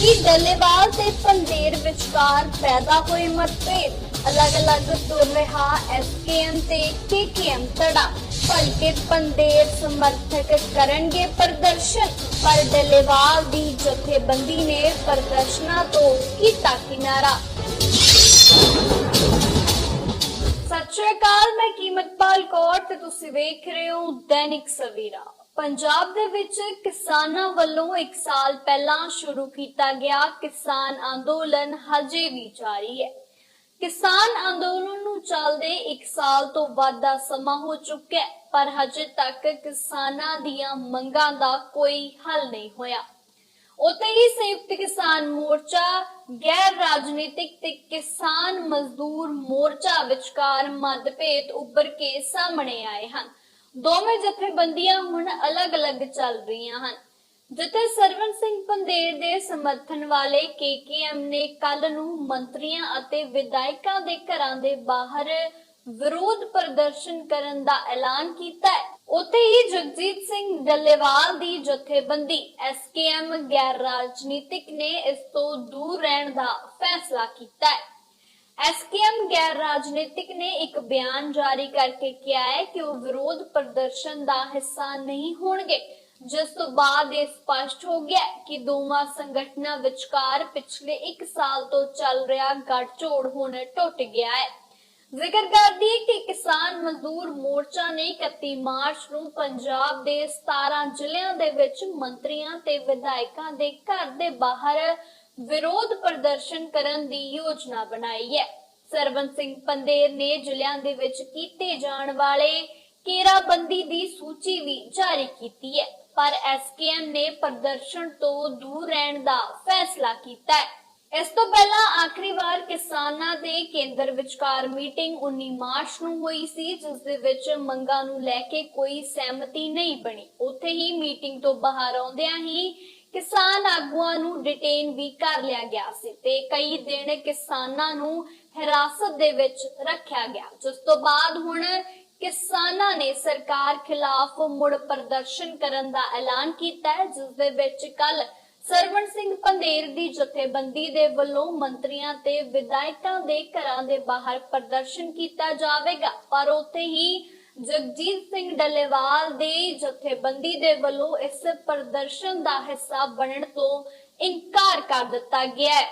ਕਿ ਡੱਲੇਵਾਲ ਤੇ ਪੰਦੇਰ ਵਿਚਕਾਰ ਪੈਦਾ ਹੋਏ ਮਤਭੇਦ। ਅਲੱਗ-ਅਲੱਗ ਤੁਰ ਰਿਹਾ ਐਸਕੇਐਮ ਤੇ ਕੇਕੇਐਮ ਤੜਾ ਭਲਕੇ ਪੰਦੇਰ ਸਮਰਥਕ ਕਰਨਗੇ ਪ੍ਰਦਰਸ਼ਨ, ਪਰ ਡੱਲੇਵਾਲ ਦੀ ਜਥੇਬੰਦੀ ਨੇ ਪ੍ਰਦਰਸ਼ਨਾਂ ਤੋਂ ਕੀਤਾ ਕਿਨਾਰਾ। ਸਤਿ ਸ਼੍ਰੀ ਅਕਾਲ, ਮੈਂ ਕੀਮਤਪਾਲ ਕੌਰ ਤੇ ਤੁਸੀਂ ਵੇਖ ਰਹੇ ਹੋ ਦੈਨਿਕ ਸਵੇਰਾ। ਪੰਜਾਬ ਦੇ ਵਿੱਚ ਕਿਸਾਨਾਂ ਵੱਲੋਂ 1 ਸਾਲ ਪਹਿਲਾਂ ਸ਼ੁਰੂ ਕੀਤਾ ਗਿਆ ਕਿਸਾਨ ਅੰਦੋਲਨ ਹਜੇ ਵੀ ਜਾਰੀ ਹੈ। ਕਿਸਾਨ ਅੰਦੋਲਨ ਨੂੰ ਚੱਲਦੇ 1 ਸਾਲ ਤੋਂ ਵੱਧ ਦਾ ਸਮਾਂ ਹੋ ਚੁੱਕਾ ਹੈ, ਪਰ ਹਜੇ ਤੱਕ ਕਿਸਾਨਾਂ ਦੀਆਂ ਮੰਗਾਂ ਦਾ ਕੋਈ ਹੱਲ ਨਹੀਂ ਹੋਇਆ। ਉਤੇ ਹੀ ਸੰਯੁਕਤ ਕਿਸਾਨ ਮੋਰਚਾ, ਗੈਰ ਰਾਜਨੀਤਿਕ ਤੇ ਕਿਸਾਨ ਮਜ਼ਦੂਰ ਮੋਰਚਾ ਵਿਚਕਾਰ ਮਤਭੇਦ ਉੱਭਰ ਕੇ ਸਾਹਮਣੇ ਆਏ ਹਨ। ਦੋਵੇਂ ਜਥੇਬੰਦੀਆਂ ਹੁਣ ਅਲੱਗ-ਅਲੱਗ ਚੱਲ ਰਹੀਆਂ ਹਨ। ਜਿੱਥੇ ਸਰਵਨ ਸਿੰਘ ਪੰਦੇਰ ਦੇ ਸਮਰਥਨ ਵਾਲੇ ਕੇਕੇਐਮ ਨੇ ਕੱਲ ਨੂੰ ਮੰਤਰੀਆਂ ਅਤੇ ਵਿਧਾਇਕਾਂ ਦੇ ਘਰਾਂ ਦੇ ਬਾਹਰ ਵਿਰੋਧ ਪ੍ਰਦਰਸ਼ਨ ਕਰਨ ਦਾ ਐਲਾਨ ਕੀਤਾ ਹੈ। ਉੱਥੇ ਹੀ ਜਗਜੀਤ ਸਿੰਘ ਡੱਲੇਵਾਲ ਦੀ ਜਥੇਬੰਦੀ ਐਸਕੇਐਮ ਗੈਰ ਰਾਜਨੀਤਿਕ ਨੇ ਇਸ ਤੋਂ ਦੂਰ ਰਹਿਣ ਦਾ ਫੈਸਲਾ ਕੀਤਾ ਹੈ। ਐਸਕੇਐਮ ਗੈਰ ਰਾਜਨੀਤਿਕ ਨੇ ਇੱਕ ਬਿਆਨ ਜਾਰੀ ਕਰਕੇ ਕਿਹਾ ਹੈ ਕਿ ਉਹ ਵਿਰੋਧ ਪ੍ਰਦਰਸ਼ਨ ਦਾ ਹਿੱਸਾ ਨਹੀਂ ਹੋਣਗੇ। ਜਿਸ ਤੋਂ ਬਾਅਦ ਇਹ ਸਪਸ਼ਟ ਹੋ ਗਿਆ ਕਿ ਦੋਵਾਂ ਸੰਗਠਨਾਂ ਵਿਚਕਾਰ ਪਿਛਲੇ 1 ਸਾਲ ਤੋਂ ਚੱਲ ਰਿਹਾ ਗੱਠਜੋੜ ਹੁਣ ਟੁੱਟ ਗਿਆ ਹੈ। ਜ਼ਿਕਰ ਕਰਦੀ ਹੈ ਕਿ ਕਿਸਾਨ ਮਜ਼ਦੂਰ ਮੋਰਚਾ ਨੇ 31 ਮਾਰਚ ਨੂੰ ਪੰਜਾਬ ਦੇ 17 ਜ਼ਿਲ੍ਹਿਆਂ ਦੇ ਵਿੱਚ ਮੰਤਰੀਆਂ ਤੇ ਵਿਧਾਇਕਾਂ ਦੇ ਘਰ ਦੇ ਬਾਹਰ ਵਿਰੋਧ ਪ੍ਰਦਰਸ਼ਨ ਕਰਨ ਦੀ ਯੋਜਨਾ ਬਣਾਈ ਹੈ। ਸਰਵਨ ਸਿੰਘ ਪੰਦੇਰ ਨੇ ਜ਼ਿਲ੍ਹਿਆਂ ਦੇ ਵਿੱਚ ਕੀਤੇ ਜਾਣ ਵਾਲੇ ਕੇਰਾਬੰਦੀ ਦੀ ਸੂਚੀ ਵੀ ਜਾਰੀ ਕੀਤੀ ਹੈ। ਪਰ ਐਸਕੇਐਮ ਨੇ ਪ੍ਰਦਰਸ਼ਨ ਤੋਂ ਦੂਰ ਰਹਿਣ ਦਾ ਫੈਸਲਾ ਕੀਤਾ ਹੈ। ਇਸ ਤੋਂ ਪਹਿਲਾਂ ਆਖਰੀ ਵਾਰ ਕਿਸਾਨਾਂ ਦੇ ਕੇਂਦਰ ਵਿਚਕਾਰ ਮੀਟਿੰਗ 19 ਮਾਰਚ ਨੂੰ ਹੋਈ ਸੀ, ਜਿਸ ਦੇ ਵਿੱਚ ਮੰਗਾਂ ਨੂੰ ਲੈ ਕੇ ਕੋਈ ਸਹਿਮਤੀ ਨਹੀਂ ਬਣੀ। ਉੱਥੇ ਹੀ ਮੀਟਿੰਗ ਤੋਂ ਬਾਹਰ ਆਉਂਦਿਆਂ ਹੀ ਕਿਸਾਨ ਆਗੂਆਂ ਨੂੰ ਡਿਟੇਨ ਵੀ ਕਰ ਲਿਆ ਗਿਆ ਸੀ ਤੇ ਕਈ ਦਿਨ ਕਿਸਾਨਾਂ ਨੂੰ ਹਿਰਾਸਤ ਦੇ ਵਿੱਚ ਰੱਖਿਆ ਗਿਆ। ਜਿਸ ਤੋਂ ਬਾਅਦ ਹੁਣ ਕਿਸਾਨਾਂ ਨੇ ਸਰਕਾਰ ਖਿਲਾਫ ਮੁੜ ਪ੍ਰਦਰਸ਼ਨ ਕਰਨ ਦਾ ਐਲਾਨ ਕੀਤਾ ਹੈ, ਜਿਸ ਦੇ ਵਿੱਚ ਕੱਲ ਸਰਵਣ ਸਿੰਘ ਪੰਦੇਰ ਦੀ ਜਥੇਬੰਦੀ ਦੇ ਵੱਲੋਂ ਮੰਤਰੀਆਂ ਤੇ ਵਿਧਾਇਕਾਂ ਦੇ ਘਰਾਂ ਦੇ ਬਾਹਰ ਪ੍ਰਦਰਸ਼ਨ ਕੀਤਾ ਜਾਵੇਗਾ। ਪਰ ਉੱਥੇ ਹੀ ਜਗਜੀਤ ਸਿੰਘ ਡੱਲੇਵਾਲ ਦੀ ਜਥੇਬੰਦੀ ਦੇ ਵੱਲੋਂ ਇਸ ਪ੍ਰਦਰਸ਼ਨ ਦਾ ਹਿੱਸਾ ਬਣਨ ਤੋਂ ਇਨਕਾਰ ਕਰ ਦਿੱਤਾ ਗਿਆ ਹੈ।